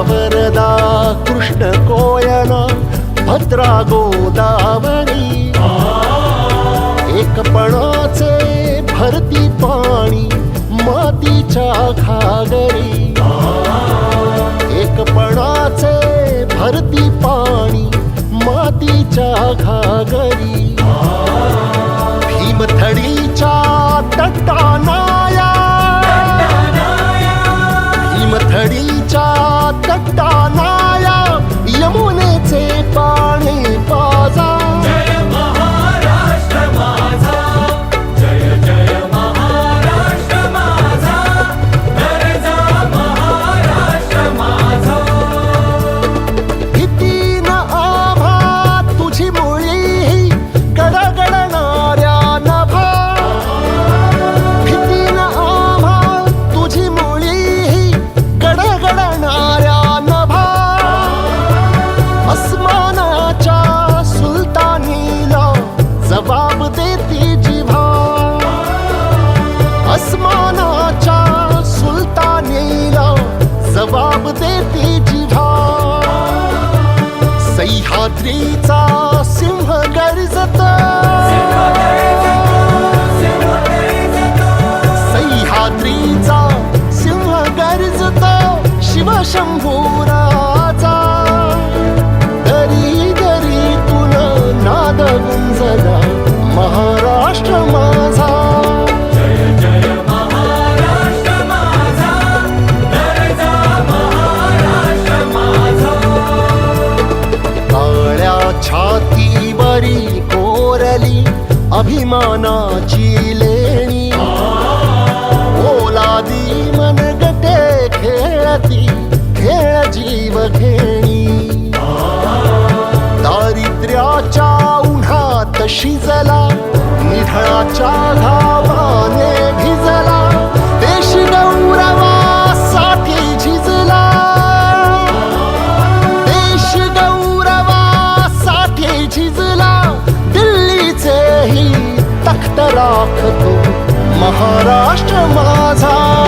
वरदा कृष्ण कोयना भद्रा गोदावरी. एकपणाचे भरती पाणी मातीच्या घागरी. एकपणाचे भरती पाणी मातीच्या घागरी. रात्रीचा सिंह गर्जत. सह्याद्रीचा सिंह गर्जत. शिवशंभूराचा अभिमानाची लेणी. ओलादी मनगटे खेळती खेळ जीव घेणी. दारिद्र्याच्या उन्हात शिजला निधळाच्या घावाने महाराष्ट्र माझा.